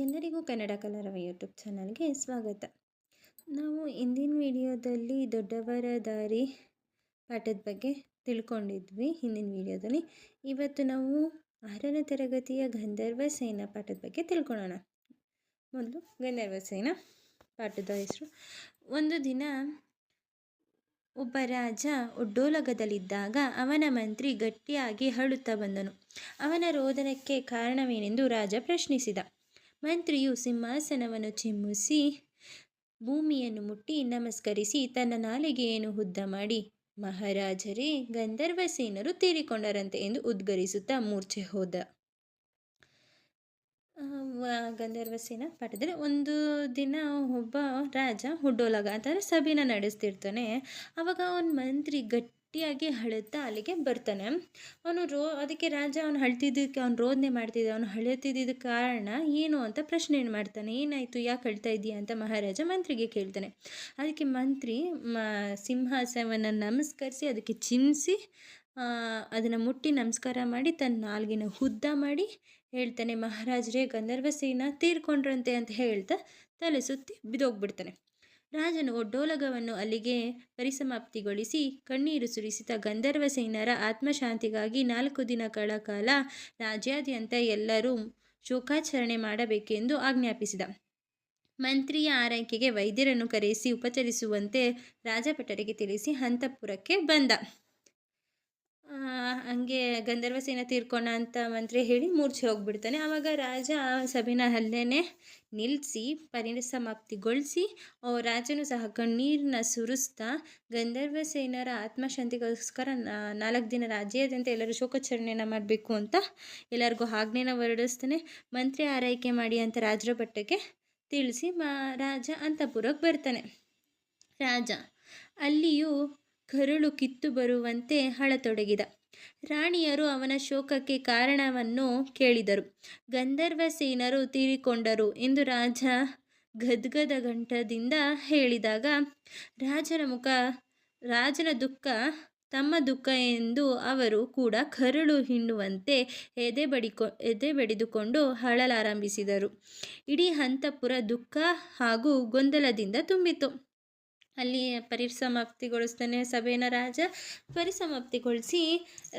ಎಲ್ಲರಿಗೂ ಕನ್ನಡ ಕಲರವ ಯೂಟ್ಯೂಬ್ ಚಾನಲ್ಗೆ ಸ್ವಾಗತ. ನಾವು ಹಿಂದಿನ ವಿಡಿಯೋದಲ್ಲಿ ದೊಡ್ಡವರ ದಾರಿ ಪಾಠದ ಬಗ್ಗೆ ತಿಳ್ಕೊಂಡಿದ್ವಿ. ಹಿಂದಿನ ವಿಡಿಯೋದಲ್ಲಿ ಇವತ್ತು ನಾವು ಆರನೇ ತರಗತಿಯ ಗಂಧರ್ವ ಸೇನಾ ಪಾಠದ ಬಗ್ಗೆ ತಿಳ್ಕೊಳ್ಳೋಣ ಮೊದಲು ಗಂಧರ್ವ ಸೇನಾ ಪಾಠದ ಹೆಸರು. ಒಂದು ದಿನ ಒಬ್ಬ ರಾಜ ಒಡ್ಡೋಲಗದಲ್ಲಿದ್ದಾಗ ಅವನ ಮಂತ್ರಿ ಗಟ್ಟಿಯಾಗಿ ಹಳುತ್ತಾ ಬಂದನು. ಅವನ ರೋದನಕ್ಕೆ ಕಾರಣವೇನೆಂದು ರಾಜ ಪ್ರಶ್ನಿಸಿದ. ಮಂತ್ರಿಯು ಸಿಂಹಾಸನವನ್ನು ಚಿಮ್ಮಿಸಿ ಭೂಮಿಯನ್ನು ಮುಟ್ಟಿ ನಮಸ್ಕರಿಸಿ ತನ್ನ ನಾಲಿಗೆಯನ್ನು ಹುದ್ದ ಮಾಡಿ, ಮಹಾರಾಜರೇ, ಗಂಧರ್ವ ಸೇನರು ತೀರಿಕೊಂಡರಂತೆ ಎಂದು ಉದ್ಗರಿಸುತ್ತಾ ಮೂರ್ಛೆ ಹೋದ. ಗಂಧರ್ವ ಸೇನ ಪಾಠದಲ್ಲಿ ಒಂದು ದಿನ ಒಬ್ಬ ರಾಜ ಹುಡ್ಡೋಲಗ ಅಂತಂದರೆ ಸಭೆನ ನಡೆಸ್ತಿರ್ತಾನೆ. ಅವಾಗ ಅವನ ಮಂತ್ರಿ ಗಟ್ಟಿಯಾಗಿ ಅಳುತ್ತಾ ಅಲ್ಲಿಗೆ ಬರ್ತಾನೆ. ಅವನು ರೋ, ಅದಕ್ಕೆ ರಾಜ ಅವನು ಹಳ್ತಿದ್ದಕ್ಕೆ ಅವ್ನು ರೋದನೆ ಮಾಡ್ತಿದ್ದ, ಅವನು ಅಳುತ್ತಿದ್ದ ಕಾರಣ ಏನು ಅಂತ ಪ್ರಶ್ನೆ ಮಾಡ್ತಾನೆ. ಏನಾಯಿತು, ಯಾಕೆ ಅಳ್ತಾ ಇದೆಯಾ ಅಂತ ಮಹಾರಾಜ ಮಂತ್ರಿಗೆ ಕೇಳ್ತಾನೆ. ಅದಕ್ಕೆ ಮಂತ್ರಿ, ಮ, ಸಿಂಹಾಸನವನ್ನು ನಮಸ್ಕರಿಸಿ, ಅದಕ್ಕೆ ಚಿನ್ನಿಸಿ ಅದನ್ನು ಮುಟ್ಟಿ ನಮಸ್ಕಾರ ಮಾಡಿ, ತನ್ನ ನಾಲ್ಗಿನ ಹುದ್ದ ಮಾಡಿ ಹೇಳ್ತಾನೆ. ಮಹಾರಾಜರೇ, ಗಂಧರ್ವ ಸೇನ ತೀರ್ಕೊಂಡ್ರಂತೆ ಅಂತ ಹೇಳ್ತಾ ತಲೆ ಸುತ್ತಿ ಬಿದ್ದೋಗ್ಬಿಡ್ತಾನೆ. ರಾಜನು ಒಡ್ಡೋಲಗವನ್ನು ಅಲ್ಲಿಗೆ ಪರಿಸಮಾಪ್ತಿಗೊಳಿಸಿ ಕಣ್ಣೀರು ಸುರಿಸಿದ ಗಂಧರ್ವ ಸೇನರ ಆತ್ಮಶಾಂತಿಗಾಗಿ ನಾಲ್ಕು ದಿನಗಳ ಕಾಲ ರಾಜ್ಯಾದ್ಯಂತ ಎಲ್ಲರೂ ಶೋಕಾಚರಣೆ ಮಾಡಬೇಕೆಂದು ಆಜ್ಞಾಪಿಸಿದ. ಮಂತ್ರಿಯ ಆರೈಕೆಗೆ ವೈದ್ಯರನ್ನು ಕರೆಸಿ ಉಪಚರಿಸುವಂತೆ ರಾಜಭಟರಿಗೆ ತಿಳಿಸಿ ಹಂತಪುರಕ್ಕೆ ಬಂದ. ಹಂಗೆ ಗಂಧರ್ವ ಸೇನ ತೀರ್ಕೊಂಡ ಅಂತ ಮಂತ್ರಿ ಹೇಳಿ ಮೂರ್ಛೆ ಹೋಗ್ಬಿಡ್ತಾನೆ. ಆವಾಗ ರಾಜ ಸಭೆನ ಅಲ್ಲೇನೆ ನಿಲ್ಲಿಸಿ ಪರಿಸಮಾಪ್ತಿಗೊಳಿಸಿ ರಾಜನು ಸಹ ಕಣ್ಣೀರನ್ನ ಸುರಿಸ್ತಾ, ಗಂಧರ್ವ ಸೇನರ ಆತ್ಮಶಾಂತಿಗೋಸ್ಕರ ನಾಲ್ಕು ದಿನ ರಾಜ್ಯಾದ್ಯಂತ ಎಲ್ಲರೂ ಶೋಕಾಚರಣೆಯನ್ನು ಮಾಡಬೇಕು ಅಂತ ಎಲ್ಲರಿಗೂ ಆಜ್ಞೆನ ಹೊರಡಿಸ್ತಾನೆ. ಮಂತ್ರಿ ಆರೈಕೆ ಮಾಡಿ ಅಂತ ರಾಜರ ಭಟ್ಟಕ್ಕೆ ತಿಳಿಸಿ ಮಾ, ರಾಜ ಅಂತಪುರಕ್ಕೆ ಬರ್ತಾನೆ. ರಾಜ, ಅಲ್ಲಿಯೂ ಕರುಳು ಕಿತ್ತು ಬರುವಂತೆ ಹಳತೊಡಗಿದ. ರಾಣಿಯರು ಅವನ ಶೋಕಕ್ಕೆ ಕಾರಣವನ್ನು ಕೇಳಿದರು. ಗಂಧರ್ವ ಸೇನರು ತೀರಿಕೊಂಡರು ಎಂದು ರಾಜ ಗದ್ಗದ ಗಂಟದಿಂದ ಹೇಳಿದಾಗ, ರಾಜನ ಮುಖ, ರಾಜನ ದುಃಖ ತಮ್ಮ ದುಃಖ ಎಂದು ಅವರು ಕೂಡ ಕರುಳು ಹಿಂಡುವಂತೆ ಎದೆ ಬಡಿಕೊ ಎದೆ ಬಡಿದುಕೊಂಡು ಅಳಲಾರಂಭಿಸಿದರು ಇಡೀ ಹಂತಪುರ ದುಃಖ ಹಾಗೂ ಗೊಂದಲದಿಂದ ತುಂಬಿತು ಅಲ್ಲಿ ಪರಿಸಮಾಪ್ತಿಗೊಳಿಸ್ತಾನೆ ಸಭೆಯನ್ನು ರಾಜ ಪರಿಸಮಾಪ್ತಿಗೊಳಿಸಿ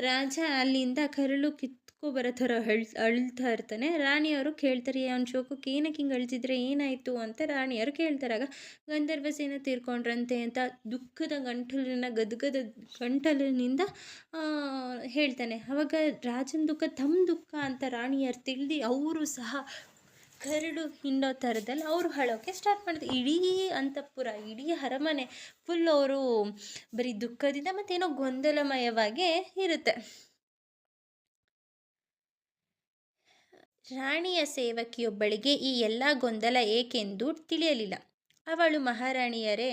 ರಾಜ ಅಲ್ಲಿಂದ ಕರಳು ಕಿತ್ಕೊ ಬರೋ ಥರ ಅಳ್ ಅಳ್ತಾ ಇರ್ತಾನೆ. ರಾಣಿಯವರು ಕೇಳ್ತಾರೆ ಅವ್ನ ಶೋಕಕ್ಕೆ ಏನಕ್ಕೆ ಹಿಂಗೆ ಅಳ್ತಿದ್ರೆ? ಏನಾಯಿತು? ಅಂತ ರಾಣಿಯವರು ಕೇಳ್ತಾರಾಗ ಗಂಧರ್ವ ಸೇನೆ ತೀರ್ಕೊಂಡ್ರಂತೆ ಅಂತ ದುಃಖದ ಗಂಟಲಿನ ಗದ್ಗದ ಗಂಟಲಿನಿಂದ ಹೇಳ್ತಾನೆ, ಅವಾಗ ರಾಜನ ದುಃಖ ತಮ್ಮ ದುಃಖ ಅಂತ ರಾಣಿಯರು ತಿಳಿದು, ಅವರು ಸಹ ಕರಡು ಹಿಂಡೋ ಥರದಲ್ಲಿ ಅವರು ಅಳೋಕ್ಕೆ ಸ್ಟಾರ್ಟ್ ಮಾಡಿದ್ರು. ಇಡೀ ಅಂತಃಪುರ, ಇಡೀ ಅರಮನೆ ಫುಲ್ ಅವರು ಬರೀ ದುಃಖದಿಂದ ಮತ್ತೇನೋ ಗೊಂದಲಮಯವಾಗಿ ಇರುತ್ತೆ. ರಾಣಿಯ ಸೇವಕಿಯೊಬ್ಬಳಿಗೆ ಈ ಎಲ್ಲ ಗೊಂದಲ ಏಕೆಂದು ತಿಳಿಯಲಿಲ್ಲ. ಅವಳು ಮಹಾರಾಣಿಯರೇ,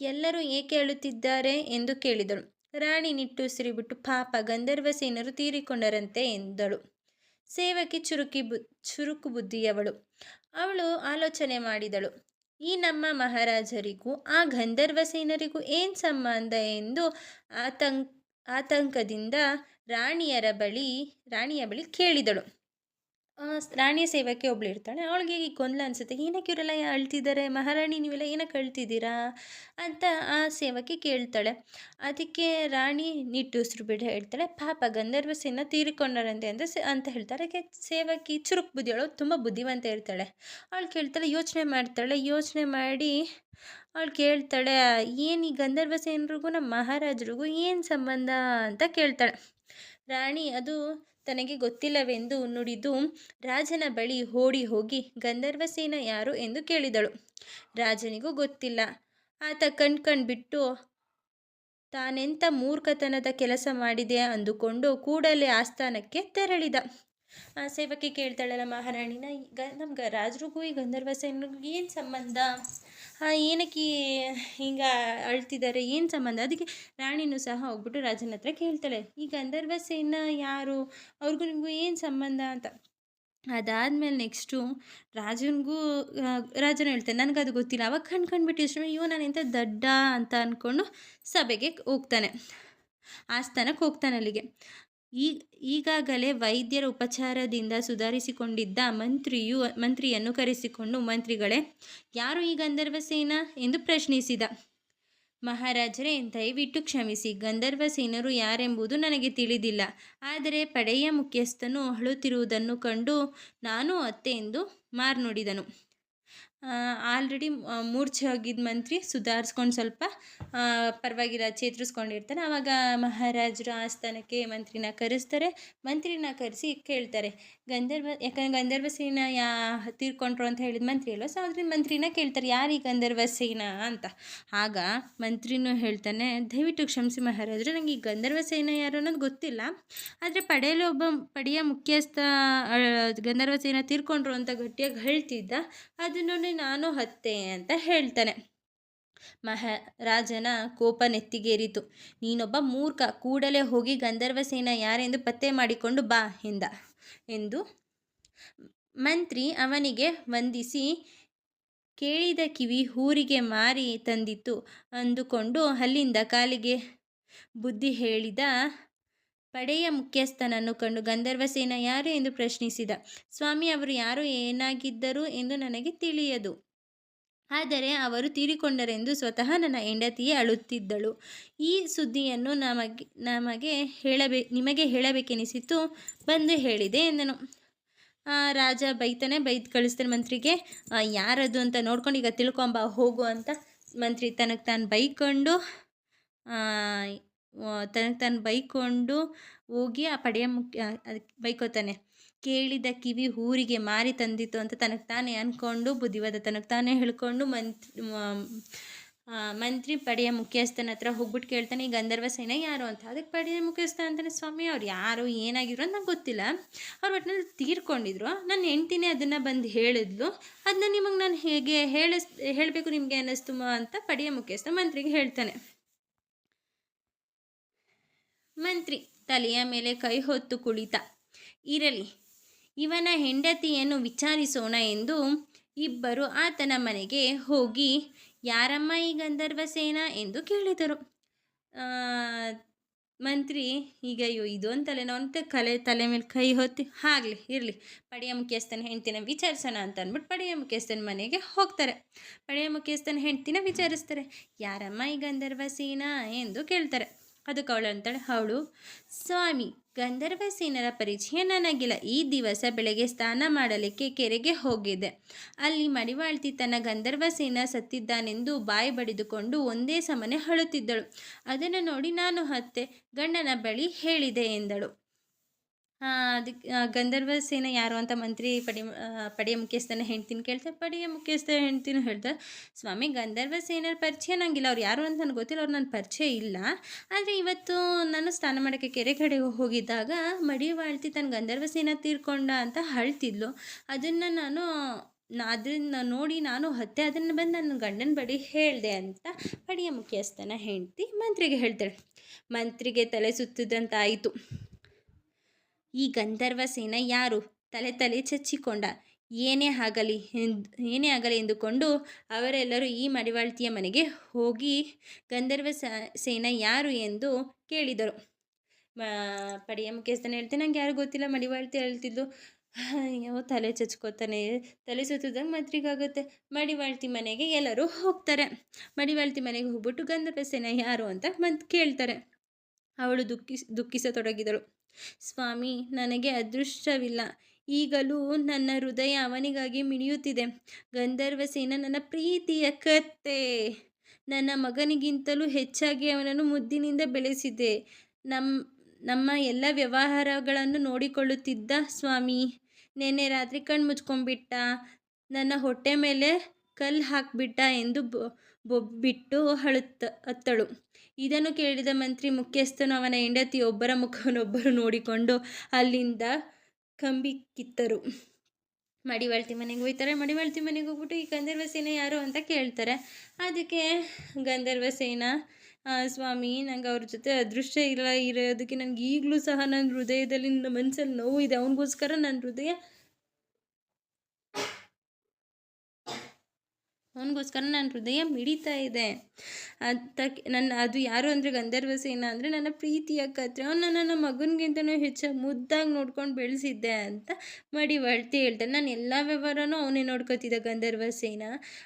ಎಲ್ಲರೂ ಏಕೆ ಅಳುತ್ತಿದ್ದಾರೆ ಎಂದು ಕೇಳಿದಳು. ರಾಣಿ ನಿಟ್ಟುಸಿರಿ ಬಿಟ್ಟು ಪಾಪ ಗಂಧರ್ವ ಸೇನರು ತೀರಿಕೊಂಡರಂತೆ ಎಂದಳು. ಸೇವಕಿ ಚುರುಕಿ ಬು, ಚುರುಕು ಬುದ್ಧಿಯವಳು. ಅವಳು ಆಲೋಚನೆ ಮಾಡಿದಳು. ಈ ನಮ್ಮ ಮಹಾರಾಜರಿಗೂ, ಆ ಗಂಧರ್ವ ಸೇನರಿಗೂ ಏನು ಸಂಬಂಧ ಎಂದು ಆತಂಕ, ಆತಂಕದಿಂದ ರಾಣಿಯರ ಬಳಿ, ರಾಣಿಯ ಬಳಿ ಕೇಳಿದಳು. ರಾಣಿಯ ಸೇವಕ್ಕೆ ಒಬ್ಳು ಇರ್ತಾಳೆ. ಅವಳಿಗೆ ಈ ಗೊಂದಲ ಅನಿಸುತ್ತೆ. ಏನಕ್ಕೆ ಇವರೆಲ್ಲ ಅಳ್ತಿದ್ದಾರೆ? ಮಹಾರಾಣಿ ನೀವೆಲ್ಲ ಏನಕ್ಕೆ ಅಳ್ತಿದ್ದೀರಾ? ಅಂತ ಆ ಸೇವಕಿ ಕೇಳ್ತಾಳೆ. ಅದಕ್ಕೆ ರಾಣಿ ನಿಟ್ಟುಸಿರು ಬಿಡ ಹೇಳ್ತಾಳೆ. ಪಾಪ ಗಂಧರ್ವ ಸೇನ ತೀರಿಕೊಂಡರಂತೆ ಅಂತ ಅಂತ ಹೇಳ್ತಾರೆ. ಯಾಕೆ ಸೇವಕಿ ಚುರುಕು ಬುದ್ಧಿಯಳು ತುಂಬ ಬುದ್ಧಿವಂತ ಇರ್ತಾಳೆ. ಅವಳು ಕೇಳ್ತಾಳೆ, ಯೋಚನೆ ಮಾಡ್ತಾಳೆ. ಯೋಚನೆ ಮಾಡಿ ಅವಳು ಕೇಳ್ತಾಳೆ, ಏನು ಈ ಗಂಧರ್ವ ಸೇನರಿಗೂ, ನಮ್ಮ ಮಹಾರಾಜರಿಗೂ ಏನು ಸಂಬಂಧ? ಅಂತ ಕೇಳ್ತಾಳೆ. ರಾಣಿ ಅದು ತನಗೆ ಗೊತ್ತಿಲ್ಲವೆಂದು ನುಡಿದು ರಾಜನ ಬಳಿ ಓಡಿ ಹೋಗಿ ಗಂಧರ್ವಸೇನ ಯಾರು ಎಂದು ಕೇಳಿದಳು. ರಾಜನಿಗೂ ಗೊತ್ತಿಲ್ಲ. ಆತ ಕಣ್ಕಂಡ್ಬಿಟ್ಟು ತಾನೆಂಥ ಮೂರ್ಖತನದ ಕೆಲಸ ಮಾಡಿದೆ? ಅಂದುಕೊಂಡು ಕೂಡಲೇ ಆಸ್ಥಾನಕ್ಕೆ ತೆರಳಿದ. ಸೇವಕಿ ಕೇಳ್ತಾಳಲ್ಲ ಮಹಾರಾಣಿನ, ಈಗ ನಮ್ಗೆ ರಾಜರಿಗೂ ಈ ಗಂಧರ್ವ ಸೇನಿಗೂ ಏನು ಸಂಬಂಧ? ಏನಕ್ಕೆ ಹಿಂಗೆ ಅಳ್ತಿದ್ದಾರೆ ಏನು ಸಂಬಂಧ? ಅದಕ್ಕೆ ರಾಣಿನೂ ಸಹ ಹೋಗ್ಬಿಟ್ಟು ರಾಜನ ಹತ್ರ ಕೇಳ್ತಾಳೆ. ಈ ಗಂಧರ್ವ ಸೇನ ಯಾರು? ಅವ್ರಿಗೂ ನಿಮಗೂ ಏನು ಸಂಬಂಧ ಅಂತ. ಅದಾದ್ಮೇಲೆ ನೆಕ್ಸ್ಟು ರಾಜನಿಗೂ ರಾಜನ ಹೇಳ್ತಾನೆ ನನಗೆ ಅದು ಗೊತ್ತಿಲ್ಲ. ಅವಾಗ ಕಣ್ ಕಂಡ್ಬಿಟ್ಟು ಇಷ್ಟು ಅಯ್ಯೋ, ನಾನು ಇಂಥ ದಡ್ಡ ಅಂತ ಅಂದ್ಕೊಂಡು ಸಭೆಗೆ ಹೋಗ್ತಾನೆ. ಆಸ್ಥಾನಕ್ಕೆ ಹೋಗ್ತಾನೆ ಅಲ್ಲಿಗೆ. ಈ, ಈಗಾಗಲೇ ವೈದ್ಯರ ಉಪಚಾರದಿಂದ ಸುಧಾರಿಸಿಕೊಂಡಿದ್ದ ಮಂತ್ರಿಯು, ಮಂತ್ರಿಯನ್ನು ಕರೆಸಿಕೊಂಡು ಮಂತ್ರಿಗಳೇ, ಯಾರು ಈ ಗಂಧರ್ವ ಸೇನ ಎಂದು ಪ್ರಶ್ನಿಸಿದ? ಮಹಾರಾಜರೇ, ದಯವಿಟ್ಟು ಕ್ಷಮಿಸಿ. ಗಂಧರ್ವ ಸೇನರು ಯಾರೆಂಬುದು ನನಗೆ ತಿಳಿದಿಲ್ಲ. ಆದರೆ ಪಡೆಯ ಮುಖ್ಯಸ್ಥನು ಅಳುತ್ತಿರುವುದನ್ನು ಕಂಡು ನಾನು ಅತ್ತೆ ಎಂದು ಮಾರ್ನುಡಿದನು. ಆಲ್ರೆಡಿ ಮೂರ್ಛೆ ಹೋಗಿದ್ದ ಮಂತ್ರಿ ಸುಧಾರಿಸ್ಕೊಂಡು ಸ್ವಲ್ಪ ಪರವಾಗಿಲ್ಲ ಚೇತರಿಸ್ಕೊಂಡಿರ್ತಾನೆ. ಆವಾಗ ಮಹಾರಾಜರು ಆಸ್ಥಾನಕ್ಕೆ ಮಂತ್ರಿನ ಕರೆಸ್ತಾರೆ. ಮಂತ್ರಿನ ಕರೆಸಿ ಕೇಳ್ತಾರೆ. ಗಂಧರ್ವ, ಯಾಕಂದರೆ ಗಂಧರ್ವ ಸೇನ ಯಾ, ತೀರ್ಕೊಂಡ್ರು ಅಂತ ಹೇಳಿದ ಮಂತ್ರಿ ಅಲ್ವ? ಸೊ ಅದ್ರಿಂದ ಮಂತ್ರಿನ ಕೇಳ್ತಾರೆ. ಯಾರು ಈ ಗಂಧರ್ವ ಸೇನ ಅಂತ? ಆಗ ಮಂತ್ರಿನೂ ಹೇಳ್ತಾನೆ, ದಯವಿಟ್ಟು ಕ್ಷಮಿಸಿ ಮಹಾರಾಜರು ನನಗೆ ಈ ಗಂಧರ್ವ ಸೇನ ಯಾರು ಅನ್ನೋದು ಗೊತ್ತಿಲ್ಲ. ಆದರೆ ಪಡೆಯಲು ಒಬ್ಬ ಪಡೆಯ ಮುಖ್ಯಸ್ಥ ಗಂಧರ್ವ ಸೇನ ತೀರ್ಕೊಂಡ್ರು ಅಂತ ಗಟ್ಟಿಯಾಗಿ ಹೇಳ್ತಿದ್ದ. ಅದನ್ನು ನಾನು ಹತ್ತೆ ಅಂತ ಹೇಳ್ತಾನೆ. ಮಹಾರಾಜನ ಕೋಪ ನೆತ್ತಿಗೇರಿತು. ನೀನೊಬ್ಬ ಮೂರ್ಖ, ಕೂಡಲೇ ಹೋಗಿ ಗಂಧರ್ವ ಸೇನ ಯಾರೆಂದು ಪತ್ತೆ ಮಾಡಿಕೊಂಡು ಬಾ ಎಂದ ಎಂದು ಮಂತ್ರಿ ಅವನಿಗೆ ವಂದಿಸಿ ಕೇಳಿದ ಕಿವಿ ಊರಿಗೆ ಮಾರಿ ತಂದಿತ್ತು ಅಂದುಕೊಂಡು ಅಲ್ಲಿಂದ ಕಾಲಿಗೆ ಬುದ್ಧಿ ಹೇಳಿದ ಪಡೆಯ ಮುಖ್ಯಸ್ಥನನ್ನು ಕಂಡು ಗಂಧರ್ವ ಸೇನ ಯಾರು ಎಂದು ಪ್ರಶ್ನಿಸಿದ. ಸ್ವಾಮಿ, ಅವರು ಯಾರು, ಏನಾಗಿದ್ದರು ಎಂದು ನನಗೆ ತಿಳಿಯದು. ಆದರೆ ಅವರು ತೀರಿಕೊಂಡರೆಂದು ಸ್ವತಃ ನನ್ನ ಹೆಂಡತಿಯೇ ಅಳುತ್ತಿದ್ದಳು. ಈ ಸುದ್ದಿಯನ್ನು ನಮಗೆ ನಮಗೆ ಹೇಳಬೇ, ನಿಮಗೆ ಹೇಳಬೇಕೆನಿಸಿತು ಬಂದು ಹೇಳಿದೆ ಎಂದನು. ರಾಜ ಬೈತಾನೆ, ಬೈದು ಕಳಿಸ್ತಾನೆ ಮಂತ್ರಿಗೆ ಯಾರದು ಅಂತ ನೋಡ್ಕೊಂಡು ಈಗ ತಿಳ್ಕೊಂಬ ಹೋಗು ಅಂತ ಮಂತ್ರಿ ತನಗೆ ತಾನು ಬೈಕೊಂಡು ತನಗೆ ತಾನು ಬೈಕೊಂಡು ಹೋಗಿ ಆ ಪಡೆಯ ಮುಖ್ಯ ಅದಕ್ಕೆ ಬೈಕೋತಾನೆ. ಕೇಳಿದ ಕಿವಿ ಊರಿಗೆ ಮಾರಿ ತಂದಿತ್ತು ಅಂತ ತನಗೆ ತಾನೇ ಅಂದ್ಕೊಂಡು ಬುದ್ಧಿವಾದ ತನಗೆ ತಾನೇ ಹೇಳ್ಕೊಂಡು ಮಂತ್ರಿ ಮಂತ್ರಿ ಪಡೆಯ ಮುಖ್ಯಸ್ಥನ ಹತ್ರ ಹೋಗ್ಬಿಟ್ಟು ಕೇಳ್ತಾನೆ, ಈ ಗಂಧರ್ವ ಸೇನೆ ಯಾರು ಅಂತ? ಅದಕ್ಕೆ ಪಡೆಯ ಮುಖ್ಯಸ್ಥ ಅಂತಾನೆ, ಸ್ವಾಮಿ, ಅವ್ರು ಯಾರು, ಏನಾಗಿದ್ರು ಅಂತ ನಂಗೆ ಗೊತ್ತಿಲ್ಲ. ಅವ್ರು ಒಟ್ಟಿನಲ್ಲಿ ತೀರ್ಕೊಂಡಿದ್ರು. ನನ್ನ ಹೆಂಡ್ತಿನೇ ಅದನ್ನು ಬಂದು ಹೇಳಿದ್ಲು. ಅದನ್ನ ನಿಮಗೆ ನಾನು ಹೇಗೆ ಹೇಳಿಸ್, ಹೇಳಬೇಕು ನಿಮಗೆ ಅನ್ನಿಸ್ತು ಅಂತ ಪಡೆಯ ಮುಖ್ಯಸ್ಥ ಮಂತ್ರಿಗೆ ಹೇಳ್ತಾನೆ. ಮಂತ್ರಿ ತಲೆಯ ಮೇಲೆ ಕೈ ಹೊತ್ತು ಕುಳಿತ. ಇರಲಿ, ಇವನ ಹೆಂಡತಿಯನ್ನು ವಿಚಾರಿಸೋಣ ಎಂದು ಇಬ್ಬರು ಆತನ ಮನೆಗೆ ಹೋಗಿ, ಯಾರಮ್ಮ ಈ ಗಂಧರ್ವ ಸೇನಾ ಎಂದು ಕೇಳಿದರು. ಮಂತ್ರಿ, ಈಗ ಅಯ್ಯೋ ಇದೊಂದು ತಲೆನೋ ಅಂತ ಕಲೆ, ತಲೆ ಮೇಲೆ ಕೈ ಹೊತ್ತಿ, ಆಗಲಿ, ಇರಲಿ, ಪಡೆಯ ಮುಖ್ಯಸ್ಥನ ಹೆಂಡ್ತಿನ ವಿಚಾರಿಸೋಣ ಅಂತ ಅಂದ್ಬಿಟ್ಟು ಪಡೆಯ ಮುಖ್ಯಸ್ಥನ ಮನೆಗೆ ಹೋಗ್ತಾರೆ. ಪಡೆಯ ಮುಖ್ಯಸ್ಥನ ಹೆಂಡ್ತಿನ ವಿಚಾರಿಸ್ತಾರೆ, ಯಾರಮ್ಮ ಈ ಗಂಧರ್ವ ಸೇನಾ ಎಂದು ಕೇಳ್ತಾರೆ. ಅದಕ್ಕೆ ಅವಳು ಅಂತಾಳೆ ಅವಳು ಸ್ವಾಮಿ, ಗಂಧರ್ವ ಸೇನರ ಪರಿಚಯ ನನಗಿಲ್ಲ. ಈ ದಿವಸ ಬೆಳಗ್ಗೆ ಸ್ನಾನ ಮಾಡಲಿಕ್ಕೆ ಕೆರೆಗೆ ಹೋಗಿದೆ ಅಲ್ಲಿ ಮಡಿವಾಳ್ತಿ ತನ್ನ ಗಂಧರ್ವ ಸೇನ ಸತ್ತಿದ್ದಾನೆಂದು ಬಾಯಿ ಬಡಿದುಕೊಂಡು ಒಂದೇ ಸಮನೆ ಅಳುತ್ತಿದ್ದಳು. ಅದನ್ನು ನೋಡಿ ನಾನು ಹತ್ತೆ ಗಂಡನ ಬಳಿ ಹೇಳಿದೆ ಎಂದಳು. ಅದಕ್ಕೆ ಗಂಧರ್ವ ಸೇನೆ ಯಾರು ಅಂತ ಮಂತ್ರಿ ಪಡಿ ಪಡೆಯ ಮುಖ್ಯಸ್ಥನ ಹೆಂಡ್ತಿನ ಕೇಳ್ತಾರೆ ಪಡೆಯ ಮುಖ್ಯಸ್ಥ ಹೆಂಡ್ತಿನೂ ಹೇಳ್ತಾರೆ ಸ್ವಾಮಿ, ಗಂಧರ್ವ ಸೇನರ ಪರಿಚಯ ನನಗಿಲ್ಲ ಅವ್ರು ಯಾರು ಅಂತ ನನಗೆ ಗೊತ್ತಿಲ್ಲ. ಅವ್ರು ನನ್ನ ಪರಿಚಯ ಇಲ್ಲ. ಆದರೆ ಇವತ್ತು ನಾನು ಸ್ನಾನ ಮಾಡೋಕ್ಕೆ ಕೆರೆ ಕಡೆ ಹೋಗಿದ್ದಾಗ ಮಡಿವಾಳ್ತಿ ತನ್ನ ಗಂಧರ್ವ ಸೇನ ತೀರ್ಕೊಂಡ ಅಂತ ಅಳ್ತಿದ್ಲು. ಅದನ್ನು ನಾನು ಅದನ್ನ ನೋಡಿ ನಾನು ಹತ್ತೆ ಅದನ್ನು ಬಂದು ನನ್ನ ಗಂಡನ ಬಡಿ ಹೇಳಿದೆ ಅಂತ ಪಡೆಯ ಮುಖ್ಯಸ್ಥನ ಹೆಂಡ್ತಿ ಮಂತ್ರಿಗೆ ಹೇಳ್ತಾಳೆ. ಮಂತ್ರಿಗೆ ತಲೆ ಸುತ್ತಿದಂತಾಯಿತು. ಈ ಗಂಧರ್ವ ಸೇನ ಯಾರು? ತಲೆ ತಲೆ ಚಚ್ಚಿಕೊಂಡ. ಏನೇ ಆಗಲಿ ಏನೇ ಆಗಲಿ ಎಂದುಕೊಂಡು ಅವರೆಲ್ಲರೂ ಈ ಮಡಿವಾಳ್ತಿಯ ಮನೆಗೆ ಹೋಗಿ ಗಂಧರ್ವ ಸೇನ ಯಾರು ಎಂದು ಕೇಳಿದರು. ಪಡೆಯ ಮುಖ್ಯಸ್ಥನ ಹೇಳ್ತೇನೆ. ನಂಗೆ ಯಾರು ಗೊತ್ತಿಲ್ಲ. ಮಡಿವಾಳ್ತಿ ಹೇಳ್ತಿದ್ದು. ಅಯ್ಯೋ, ತಲೆ ಚಚ್ಕೋತಾನೆ. ತಲೆ ಸುತ್ತಿದಂಗೆ ಮತ್ರಿಗಾಗುತ್ತೆ ಮಡಿವಾಳ್ತಿ ಮನೆಗೆ ಎಲ್ಲರೂ ಹೋಗ್ತಾರೆ. ಮಡಿವಾಳ್ತಿ ಮನೆಗೆ ಹೋಗ್ಬಿಟ್ಟು ಗಂಧರ್ವ ಸೇನ ಯಾರು ಅಂತ ಮಂತ್ ಕೇಳ್ತಾರೆ. ಅವಳು ದುಃಖಿಸ್ ದುಃಖಿಸತೊಡಗಿದಳು. ಸ್ವಾಮಿ, ನನಗೆ ಅದೃಷ್ಟವಿಲ್ಲ. ಈಗಲೂ ನನ್ನ ಹೃದಯ ಅವನಿಗಾಗಿ ಮಿಡಿಯುತ್ತಿದೆ. ಗಂಧರ್ವಸೇನ ನನ್ನ ಪ್ರೀತಿಯ ಕತ್ತೆ. ನನ್ನ ಮಗನಿಗಿಂತಲೂ ಹೆಚ್ಚಾಗಿ ಅವನನ್ನು ಮುದ್ದಿನಿಂದ ಬೆಳೆಸಿದೆ. ನಮ್ಮ ನಮ್ಮ ಎಲ್ಲ ವ್ಯವಹಾರಗಳನ್ನು ನೋಡಿಕೊಳ್ಳುತ್ತಿದ್ದ ಸ್ವಾಮಿ, ನೆನ್ನೆ ರಾತ್ರಿ ಕಣ್ಣು ಮುಚ್ಕೊಂಡ್ಬಿಟ್ಟ. ನನ್ನ ಹೊಟ್ಟೆ ಮೇಲೆ ಕಲ್ಲು ಹಾಕಿಬಿಟ್ಟ ಎಂದು ಬೊಬ್ಬಿಟ್ಟು ಅಳುತ್ತ, ಅತ್ತಳು. ಇದನ್ನು ಕೇಳಿದ ಮಂತ್ರಿ ಮುಖ್ಯಸ್ಥನು ಅವನ ಹೆಂಡತಿ ಒಬ್ಬರ ಮುಖವನ್ನೊಬ್ಬರು ನೋಡಿಕೊಂಡು ಅಲ್ಲಿಂದ ಕಂಬಿ ಕಿತ್ತರು ಮಡಿವಾಳ್ತಿ ಮನೆಗೆ ಹೋಗ್ತಾರೆ. ಮಡಿವಾಳ್ತಿ ಮನೆಗೆ ಹೋಗ್ಬಿಟ್ಟು ಈ ಗಂಧರ್ವ ಸೇನೆ ಯಾರು ಅಂತ ಕೇಳ್ತಾರೆ. ಅದಕ್ಕೆ ಗಂಧರ್ವ ಸೇನಾ ಸ್ವಾಮಿ, ನಂಗೆ ಅವ್ರ ಜೊತೆ ಅದೃಷ್ಟ ಇಲ್ಲ, ಇರೋದಕ್ಕೆ ನನಗೆ ಈಗಲೂ ಸಹ ನನ್ನ ಹೃದಯದಲ್ಲಿ ನನ್ನ ಮನಸ್ಸಲ್ಲಿ ನೋವು ಇದೆ. ಅವನಿಗೋಸ್ಕರ ನನ್ನ ಹೃದಯ ಅವನಿಗೋಸ್ಕರ ನನ್ನ ಹೃದಯ ಮಿಡಿತಾ ಇದೆ. ಅಂತ ನನ್ನ, ಅದು ಯಾರು ಅಂದರೆ ಗಂಧರ್ವ ಸೇನ ಅಂದರೆ ನನ್ನ ಪ್ರೀತಿಯ ಕತ್ರೆ ಅವ್ನು ನನ್ನ ಮಗನಿಗಿಂತನೂ ಹೆಚ್ಚು ಮುದ್ದಾಗಿ ನೋಡ್ಕೊಂಡು ಬೆಳೆಸಿದ್ದೆ ಅಂತ ಮಡಿ ಹೊಳ್ತಿ ಹೇಳ್ತಾನೆ. ನಾನು ಎಲ್ಲ ವ್ಯವಹಾರನೂ ಅವನೇ ನೋಡ್ಕೋತಿದ್ದ ಗಂಧರ್ವ ಸೇನ.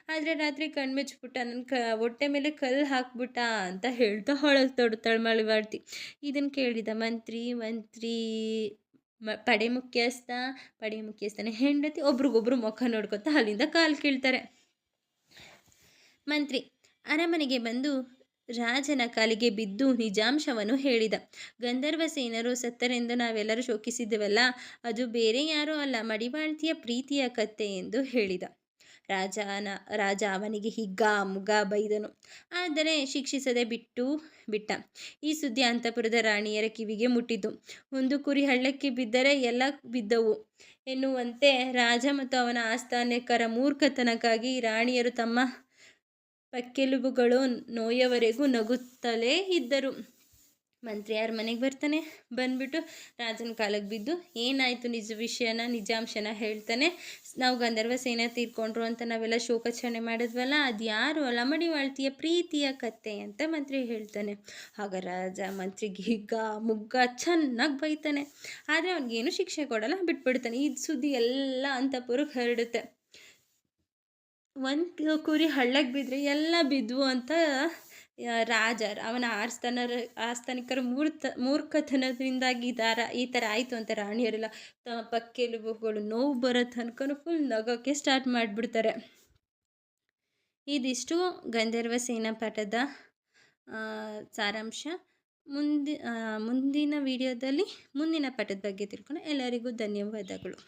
ಆದರೆ ರಾತ್ರಿ ಕಣ್ಮೆಚ್ಬಿಟ್ಟ ನನ್ನ ಕ, ಹೊಟ್ಟೆ ಮೇಲೆ ಕಲ್ಲು ಹಾಕ್ಬಿಟ್ಟ ಅಂತ ಹೇಳ್ತಾ ಹೊಳಗೆ ತೊಡ್ತಾಳೆ ಮಳಿವಾಡ್ತಿ ಇದನ್ನು ಕೇಳಿದ ಮಂತ್ರಿ ಮಂತ್ರಿ, ಮ, ಪಡೆ ಮುಖ್ಯಸ್ಥ, ಪಡೆ ಮುಖ್ಯಸ್ಥನ ಹೆಂಡತಿ ಒಬ್ರಿಗೊಬ್ರು ಮುಖ ನೋಡ್ಕೊತಾ ಅಲ್ಲಿಂದ ಕಾಲು ಕೀಳ್ತಾರೆ. ಮಂತ್ರಿ. ಅರಮನೆಗೆ ಬಂದು ರಾಜನ ಕಾಲಿಗೆ ಬಿದ್ದು ನಿಜಾಂಶವನ್ನು ಹೇಳಿದ. ಗಂಧರ್ವ ಸೇನರು ಸತ್ತರೆಂದು ನಾವೆಲ್ಲರೂ ಶೋಕಿಸಿದ್ದೆವಲ್ಲ ಅದು ಬೇರೆ ಯಾರೂ ಅಲ್ಲ, ಮಡಿವಾಳ್ತಿಯ ಪ್ರೀತಿಯ ಕತ್ತೆ ಎಂದು ಹೇಳಿದ. ರಾಜನ, ರಾಜ ಅವನಿಗೆ ಹಿಗ್ಗ ಮುಗ ಬೈದನು. ಆದರೆ ಶಿಕ್ಷಿಸದೆ ಬಿಟ್ಟು ಬಿಟ್ಟ. ಈ ಸುದ್ದಿ ಅಂತಪುರದ ರಾಣಿಯರ ಕಿವಿಗೆ ಮುಟ್ಟಿತು. ಒಂದು ಕುರಿ ಹಳ್ಳಕ್ಕೆ ಬಿದ್ದರೆ ಎಲ್ಲ ಬಿದ್ದವು. ಎನ್ನುವಂತೆ ರಾಜ ಮತ್ತು ಅವನ ಆಸ್ಥಾನಕರ ಮೂರ್ಖತನಕ್ಕಾಗಿ ರಾಣಿಯರು ತಮ್ಮ ಪಕ್ಕೆಲುಬುಗಳು ನೋಯವರೆಗೂ ನಗುತ್ತಲೇ ಇದ್ದರು. ಮಂತ್ರಿ ಯಾರ ಮನೆಗೆ ಬರ್ತಾನೆ. ಬಂದ್ಬಿಟ್ಟು ರಾಜನ ಕಾಲಕ್ಕೆ ಬಿದ್ದು, ಏನಾಯಿತು ನಿಜ ವಿಷಯನ, ನಿಜಾಂಶನ ಹೇಳ್ತಾನೆ. ನಾವು ಗಂಧರ್ವ ಸೇನೆ ತೀರ್ಕೊಂಡ್ರು ಅಂತ ನಾವೆಲ್ಲ ಶೋಕಾಚರಣೆ ಮಾಡಿದ್ವಲ್ಲ ಅದು ಯಾರು ಅಲಮಡಿ ವಾಳ್ತಿಯ ಪ್ರೀತಿಯ ಕತ್ತೆ ಅಂತ ಮಂತ್ರಿ ಹೇಳ್ತಾನೆ. ಆಗ ರಾಜ ಮಂತ್ರಿಗೆ ಹಿಗ್ಗ, ಮುಗ್ಗ ಚೆನ್ನಾಗಿ ಬೈತಾನೆ. ಆದರೆ ಅವ್ನಿಗೇನು ಶಿಕ್ಷೆ ಕೊಡಲ್ಲ, ಬಿಟ್ಬಿಡ್ತಾನೆ. ಈ ಸುದ್ದಿ ಎಲ್ಲ ಅಂತಪುರಕ್ಕೆ ಹರಡುತ್ತೆ. ಒಂದು ಕುರಿ ಹಳ್ಳಕ್ಕೆ ಬಿದ್ದರೆ ಎಲ್ಲ ಬಿದ್ವು ಅಂತ ರಾಜ, ಅವನ ಆಸ್ಥಾನರ ಆಸ್ಥಾನಿಕರ ಮೂರ್ತ ಮೂರ್ಖತನದಿಂದಾಗಿ ದಾರ ಈ ಥರ ಆಯಿತು ಅಂತ ರಾಣಿಯರೆಲ್ಲ ತಮ್ಮ ಪಕ್ಕೆಲುಬುಗಳು ನೋವು ಬರೋ ತನಕ ಫುಲ್ ನಗೋಕ್ಕೆ ಸ್ಟಾರ್ಟ್ ಮಾಡಿಬಿಡ್ತಾರೆ. ಇದಿಷ್ಟು ಗಂಧರ್ವ ಸೇನಾ ಪಾಠದ ಸಾರಾಂಶ. ಮುಂದಿ ಮುಂದಿನ ವಿಡಿಯೋದಲ್ಲಿ ಮುಂದಿನ ಪಾಠದ ಬಗ್ಗೆ ತಿಳ್ಕೊಂಡು ಎಲ್ಲರಿಗೂ ಧನ್ಯವಾದಗಳು.